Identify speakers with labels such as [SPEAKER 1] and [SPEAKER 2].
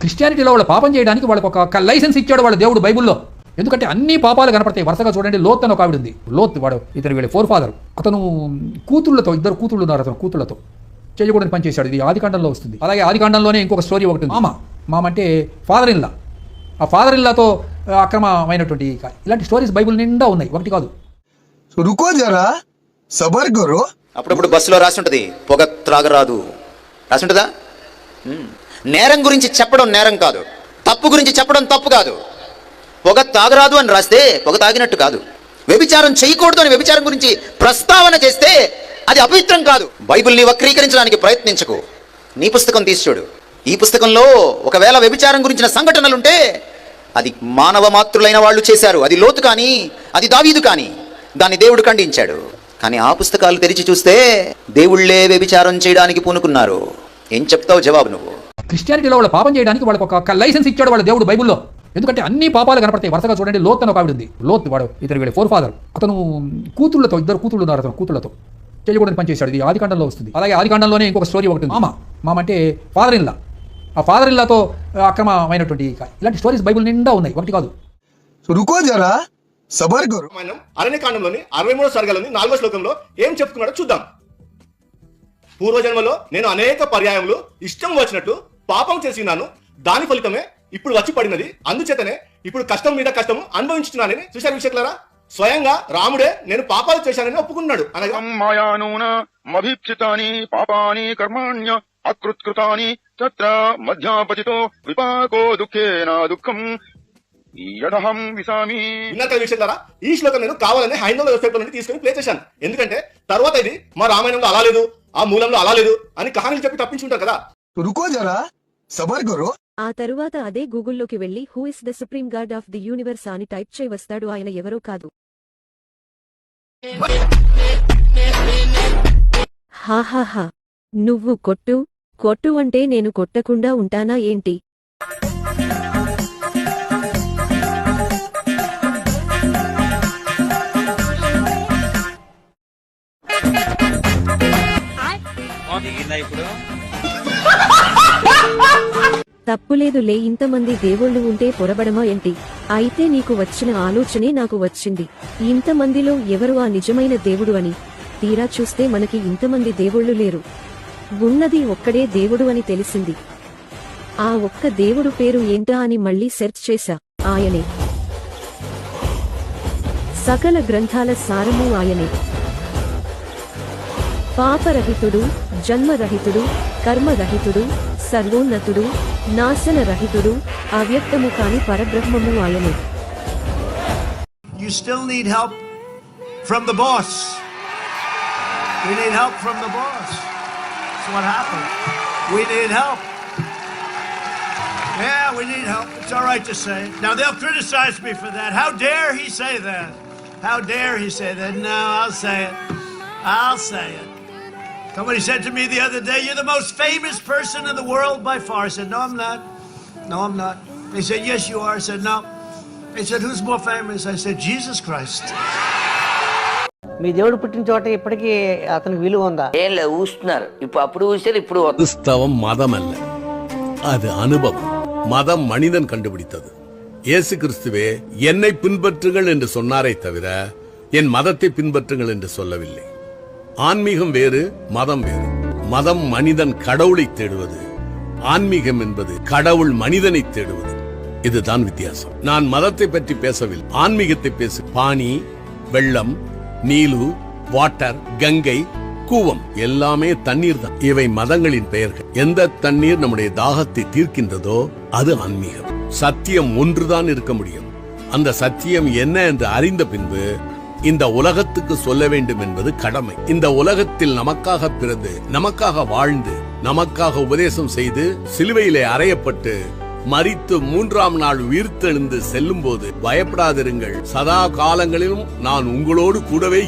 [SPEAKER 1] క్రిస్టియానిటీలో వాళ్ళు పాపం చేయడానికి వాళ్ళకి ఒక లైసెన్స్ ఇచ్చాడు వాళ్ళ దేవుడు బైబుల్లో. ఎందుకంటే అన్ని పాపాలు కనపడతాయి. వరుసగా చూడండి లోత్ అని ఒక ఆవిడ ఉంది. లోత్ వాడు ఇతను వీళ్ళ ఫోర్ ఫాదర్ అతను కూతుళ్ళతో ఇద్దరు కూతుళ్ళు ఉన్నారు అతను కూతుళ్ళతో. చేయకూడని పని చేశాడు. ఇది ఆదికాండంలో వస్తుంది. అలాగే ఆదికాండంలోనే ఇంకొక స్టోరీ ఒకటి మామ మామ అంటే ఫాదర్ ఇన్లా ఆ ఫాదర్ ఇన్లాతో అక్రమమైనటువంటి ఇలాంటి స్టోరీస్ బైబుల్ నిండా ఉన్నాయి. ఒకటి కాదు.
[SPEAKER 2] రుకో జరా సబర్ గురు
[SPEAKER 3] అప్పుడప్పుడు బస్సులో రాసి ఉంటుంది. పొగ త్రాగరాదు. రాసి ఉంటుందా? నేరం గురించి చెప్పడం నేరం కాదు. తప్పు గురించి చెప్పడం తప్పు కాదు. పొగ తాగరాదు అని రాస్తే పొగ తాగినట్టు కాదు. వ్యభిచారం చేయకూడదు అని వ్యభిచారం గురించి ప్రస్తావన చేస్తే అది అపవిత్రం కాదు. బైబిల్ని వక్రీకరించడానికి ప్రయత్నించకు. నీ పుస్తకం తీసి చూడు. ఈ పుస్తకంలో ఒకవేళ వ్యభిచారం గురించిన సంఘటనలుంటే అది మానవ మాతృలైన వాళ్ళు చేశారు. అది లోతు కానీ అది దావీదు కానీ. దాన్ని దేవుడు ఖండించాడు. కానీ ఆ పుస్తకాలు తెరిచి చూస్తే దేవుళ్ళే వ్యభిచారం చేయడానికి పూనుకున్నారు. ఏం చెప్తావు జవాబు నువ్వు?
[SPEAKER 1] క్రిస్టియానిటీలో వాళ్ళ పాపం చేయడానికి వాళ్ళకి ఒక లైసెన్స్ ఇచ్చాడు వాళ్ళ దేవుడు బైబుల్లో. ఎందుకంటే అన్ని పాపాలు కనపడతాయి. వరుసగా చూడండి లోత్ అని ఒక ఆవిడ ఉంది లోత్ వాడు ఇతను వీళ్ళ ఫోర్ ఫాదర్ అతను కూతుళ్ళతో ఇద్దరు కూతుళ్ళు ఉన్నారు అతను కూతుళ్ళతో. చేయకూడదని పనిచేశాడు ఇది ఆదికాండంలో వస్తుంది. అలాగే ఆదికాండంలోనే ఇంకొక స్టోరీ ఒకటి మామ మామ అంటే ఫాదర్ ఇల్లా ఆ ఫాదర్ ఇల్లాతో అక్రమమైనటువంటి ఇలాంటి స్టోరీస్ బైబుల్ నిండా ఉన్నాయి. ఒకటి కాదు.
[SPEAKER 2] రుకో జరా సబర్
[SPEAKER 4] గారు అరణ్యకాండంలోని అరవై మూడో సర్గలోని నాలుగో శ్లోకంలో ఏం చెప్పుకున్నాడో చూద్దాం. పూర్వజన్మలో నేను అనేక పర్యాయములు ఇష్టం వచ్చినట్టు పాపం చేసి ఉన్నాను దాని ఫలితమే ఇప్పుడు వచ్చి పడినది. అందుచేతనే ఇప్పుడు కష్టం మీద కష్టం అనుభవించుతున్నానని చూశారు విషయకులారా స్వయంగా రాముడే నేను పాపాలు చేశానని ఒప్పుకున్నాడు.
[SPEAKER 5] అనగాభిప్సితాని పాపాని కర్మాణ్య అకృత్కృతాని తత్ర మధ్యాపతితో విపాకో దుఃఖేన దుఃఖం
[SPEAKER 4] విన్నాక వీక్షకులారా ఈ శ్లోకం నేను కావాలని హైందవ వెబ్సైట్ నుండి తీసుకుని ప్లే చేశాను. ఎందుకంటే తర్వాత ఇది మా రామాయణంలో అలా లేదు ఆ మూలంలో అలా లేదు అని కహానీలు చెప్పి తప్పించుకుంటారు కదా.
[SPEAKER 2] రుకో
[SPEAKER 6] ఆ తరువాత అదే గూగుల్లోకి వెళ్ళి who is the supreme guard of the universe అని టైప్ చేయి వస్తాడు ఆయన ఎవరో కాదు. హాహాహా. నువ్వు కొట్టు కొట్టు అంటే నేను కొట్టకుండా ఉంటానా ఏంటి? తప్పులేదులే ఇంతమంది దేవుళ్ళు ఉంటే పొరబడమా ఏంటి? అయితే నీకు వచ్చిన ఆలోచనే నాకు వచ్చింది. ఇంతమందిలో ఎవరు ఆ నిజమైన దేవుడు అని? తీరా చూస్తే మనకి ఇంతమంది దేవుళ్ళు లేరు. ఉన్నది ఒక్కడే దేవుడు అని తెలిసింది. ఆ ఒక్క దేవుడు పేరు ఏంటా అని మళ్ళీ సెర్చ్ చేశా. ఆయనే. సకల గ్రంథాల సారము ఆయనే. పాపరహితుడు జన్మరహితుడు కర్మరహితుడు సర్వోన్నతుడు నాశనరహితుడు అవ్యక్తము కాని పరబ్రహ్మము ఆయనే
[SPEAKER 7] you still need help from the boss. We need help from the boss. That's what happened. We need help. Yeah, we need help. It's all right to say. Now they'll criticize me for that. How dare he say that? How dare he say that? No, I'll say it. I'll say it. Somebody said to me the other day, You're the most famous person in the world by far. I said, No, I'm not. No, I'm not. They said, Yes, you are. I said, No. They said, Who's more famous? I said, Jesus Christ.
[SPEAKER 8] మీ దేవుడు పుట్టిన చోట ఇప్పటికీ అతనికి విలువ ఉందా
[SPEAKER 9] ఏం లేదు ఊస్తున్నారు ఇప్పుడు అప్పుడు ఊసారు ఇప్పుడు వద్దు.
[SPEAKER 10] கிறிஸ்தவம் மதம் அல்ல அது அனுபவம் மதம் மனிதன் கண்டுபிடித்தது இயேசு கிறிஸ்துவே என்னை பின்பற்றுங்கள் என்று சொன்னாரே தவிர என் மதத்தை பின்பற்றுங்கள் என்று சொல்லவில்லை ஆன்மீகம் வேறு மதம் வேறு. மதம் மனிதன் கடவுளை தேடுவது. ஆன்மீகம் என்பது கடவுள் மனிதனை தேடுவது. இதுதான் வித்தியாசம். நான் மதத்தை பற்றி பேசவில்லை. ஆன்மீகத்தை பேசு. பாணி வெள்ளம் நீலு வாட்டர் கங்கை கூவம் எல்லாமே தண்ணீர் தான். இவை மதங்களின் பெயர்கள். எந்த தண்ணீர் நம்முடைய தாகத்தை தீர்க்கின்றதோ அது ஆன்மீகம். சத்தியம் ஒன்றுதான் இருக்க முடியும். அந்த சத்தியம் என்ன என்று அறிந்த பின்பு இந்த உலகத்துக்கு சொல்ல வேண்டும் என்பது கடமை. இந்த உலகத்தில் நமக்காக பிறந்து நமக்காக வாழ்ந்து நமக்காக உபதேசம் செய்து சிலுவையிலே அறையப்பட்டு மறித்து மூன்றாம் நாள் உயிர்த்தெழுந்து செல்லும் போது பயப்படாதிருங்கள். சதா காலங்களிலும் நான் உங்களோடு கூடவே